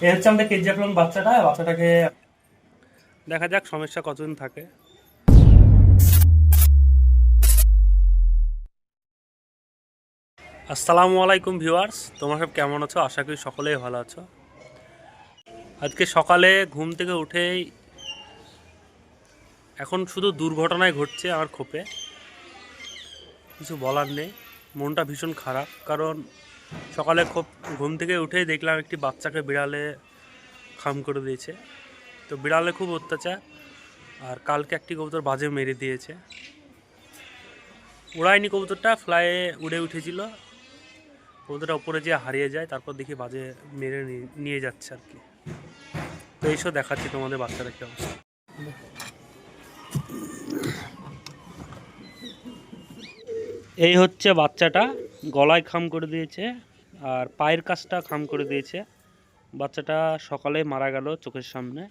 হচ্ছে আমাদের বাচ্চাটা, বাচ্চাটাকে দেখা যাক সমস্যা কতদিন থাকে। আসসালামু আলাইকুম ভিউয়ার্স, তোমরা সব কেমন আছো? আশা করি সকলেই ভালো আছো। আজকে সকালে ঘুম থেকে উঠেই এখন শুধু দুর্ঘটনায় ঘটছে আমার খোপে কিছু বলার নেই। মনটা ভীষণ খারাপ। কারণ সকালে খুব ঘুম থেকে উঠেই দেখলাম একটি বাচ্চাকে বিড়ালে খাম করে দিয়েছে। তো বিড়ালে খুব অত্যাচার, আর কালকে একটি কবুতর বাজে মেরে দিয়েছে। উড়ায়নি কবুতরটা ফ্লাইয়ে উড়ে উঠেছিল। কবুতরটা উপরে যেয়ে হারিয়ে যায়, তারপর দেখি বাজে মেরে নিয়ে- যাচ্ছে আর কি। তো এইসব দেখাচ্ছি তোমাদের বাচ্চারা কি অবস্থা। এই হচ্ছে বাচ্চাটা, গলায় খাম করে দিয়েছে আর পায়ের কাছটা খাম করে দিয়েছে। বাচ্চাটা সকালে মারা গেল চোখের সামনে।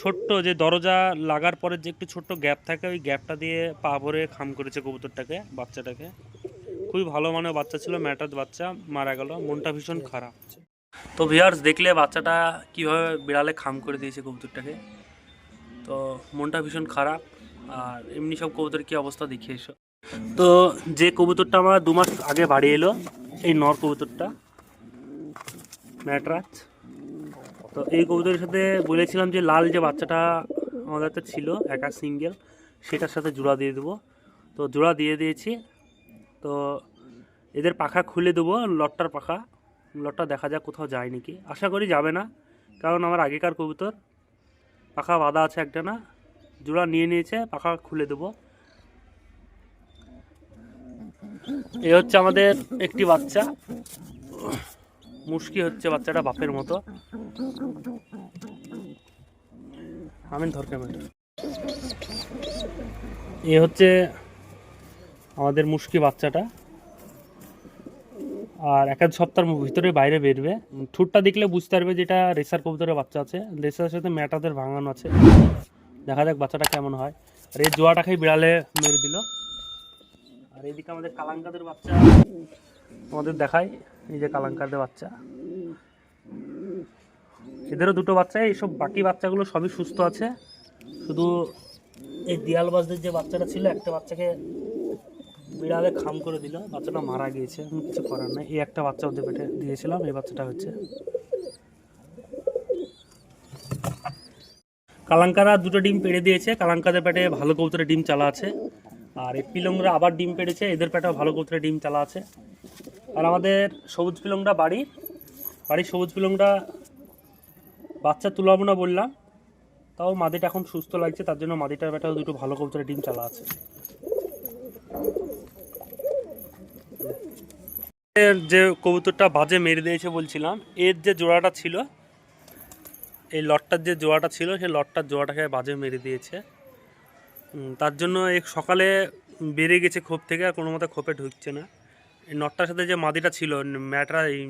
ছোট্ট যে দরজা লাগার পরে যে একটু ছোট্ট গ্যাপ থাকে, ওই গ্যাপটা দিয়ে পা ভরে খাম করেছে কবুতরটাকে, বাচ্চাটাকে। খুবই ভালো মানের বাচ্চা ছিল ম্যাটার বাচ্চা, মারা গেল। মনটা ভীষণ খারাপ। তো ভিয়ার্স দেখলে বাচ্চাটা কীভাবে বিড়ালে খাম করে দিয়েছে কবুতরটাকে। তো মনটা ভীষণ খারাপ, আর এমনি সব কবুতর কী অবস্থা দেখিয়ে তো যে কবুতরটা আমার দু মাস আগে বাড়ি এলো, এই নর কবুতরটা, ম্যাটরাজ। তো এই কবুতরের সাথে বলেছিলাম যে লাল যে বাচ্চাটা আমাদের হাতে ছিল, একা সিঙ্গেল সেটার সাথে জোড়া দিয়ে দেবো। তো জোড়া দিয়ে দিয়েছি। তো এদের পাখা খুলে দেবো, লটটার পাখা। লটটা দেখা যাক কোথাও যায় নাকি। আশা করি যাবে না, কারণ আমার আগেকার কবুতর। পাখা বাঁধা আছে একটা না। জোড়া নিয়ে নিয়েছে, পাখা খুলে দেবো। এ হচ্ছে আমাদের একটি বাচ্চা। মুশকি হচ্ছে বাচ্চাটা বাপের মতো। আমিন ধর ক্যামেরা এ হচ্ছে আমাদের মুশকি বাচ্চাটা। আর এক এক সপ্তাহের ভিতরে বাইরে বেরবে। ঠুটটা দেখলে বুঝতে পারবে যেটা রেসার কবুতরের বাচ্চা আছে। রেসার সাথে ম্যাটাদের ভাঙানো আছে। দেখা যাক বাচ্চাটা কেমন হয়। আর এই জোয়াটা খাই বিড়ালে মেরে দিল। আর এইদিকে আমাদের কালাঙ্কাদের বাচ্চা আমাদের দেখাই, এই যে কালাঙ্কাদের বাচ্চা। এদেরও দুটো বাচ্চা এইসব বাকি বাচ্চাগুলো সবই সুস্থ আছে। শুধু এই দিয়ালবাজদের যে বাচ্চাটা ছিল, একটা বাচ্চাকে বিড়ালে খাম করে দিল। বাচ্চাটা মারা গিয়েছে কিছু করার নেই। এই একটা বাচ্চা ওদের পেটে দিয়েছিলাম, এই বাচ্চাটা হচ্ছে কালাঙ্কারা দুটো ডিম পেড়ে দিয়েছে। কালাঙ্কাদের পেটে ভালো কবুতরের ডিম চালা আছে। আর এই পিলংরা আবার ডিম পেড়েছে, এদের পেটেও ভালো কবুতরের ডিম চালা আছে। আর আমাদের সবুজ পিলংটা বাড়ি, বাড়ির সবুজ পিলংটা বাচ্চা তুলাবো না বললাম, তাও মাদিটা এখন সুস্থ লাগছে, তার জন্য মাদিটার পেটেও দুটো ভালো কবুতরের ডিম চালা আছে। এর যে কবুতরটা বাজে মেরে দিয়েছে বলছিলাম, এর যে জোড়াটা ছিল, এই লটটার যে জোড়াটা ছিল, সেই লটটার জোড়াটাকে বাজে মেরে দিয়েছে। তার জন্য এক সকালে বেড়ে গেছে খোপ থেকে আর কোনো মতে খোপে ঢুকছে না। নটটার সাথে যে মাদিটা ছিল ম্যাটরা এই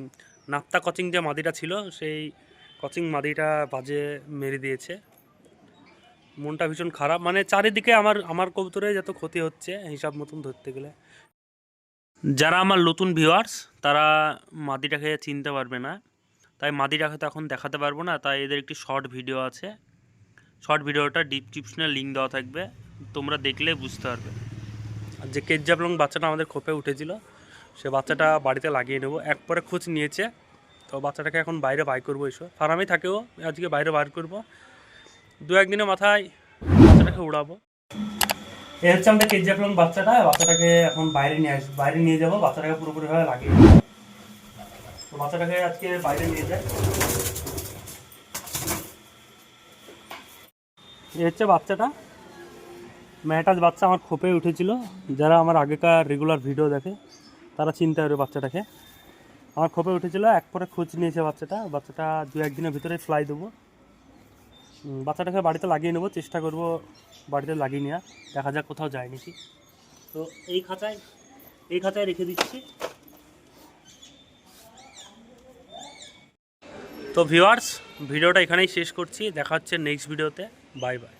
নাপ্তা কচিং যে মাদিটা ছিল, সেই কচিং মাদিটা বাজে মেরে দিয়েছে। মনটা ভীষণ খারাপ। মানে চারিদিকে আমার আমার কবুতরে যত ক্ষতি হচ্ছে, হিসাব মতন ধরতে গেলে। যারা আমার নতুন ভিউয়ার্স তারা মাদিটাকে চিনতে পারবে না। তাই মাদিটাকে তো এখন দেখাতে পারব না। তাই এদের একটি শর্ট ভিডিও আছে। শর্ট ভিডিওটা ডিসক্রিপশনে লিঙ্ক দেওয়া থাকবে। তোমরা দেখলে বুঝতে পারবে। আর যে কেজাবলং বাচ্চাটা আমাদের খোপে উঠেছিল, সে বাচ্চাটা বাড়িতে লাগিয়ে নেব। এক পরে খোঁজ নিয়েছে, তো বাচ্চাটাকে এখন বাইরে বাই করব এসো। ফার্মেই থাকেও, আজকে বাইরে বার করব। দু একদিনের মাথায় বাচ্চাটাকে উড়াবো। এ হচ্ছে আমাদের কেজিএফ লং বাচ্চাটা, বাচ্চাটাকে এখন বাইরে নিয়ে আস, বাইরে নিয়ে যাব। বাচ্চাটাকে পুরোপুরিভাবে লাগিয়ে। তো বাচ্চাটাকে আজকে বাইরে নিয়ে যায় এ হচ্ছে বাচ্চাটা। ম্যাটাজ বাচ্চা আমার খোপে উঠেছিল। যারা আমার আগেকার রেগুলার ভিডিও দেখে, তারা চিনতে পারবে বাচ্চাটাকে। আমার খোপে উঠেছিল, এক পরে খোঁজ নিয়েছে বাচ্চাটা। বাচ্চাটা দু একদিনের ভিতরে ফ্লাই দেবো। বাচ্চাটাকে বাড়িতে লাগিয়ে নেব, চেষ্টা করব বাড়িতে লাগিয়ে নেওয়া দেখা যাক কোথাও যায় নাকি। তো এই খাঁচায় এই খাঁচায় রেখে দিচ্ছি। তো ভিউয়ার্স ভিডিওটা এখানেই শেষ করছি। দেখা হচ্ছে নেক্সট ভিডিওতে বাই বাই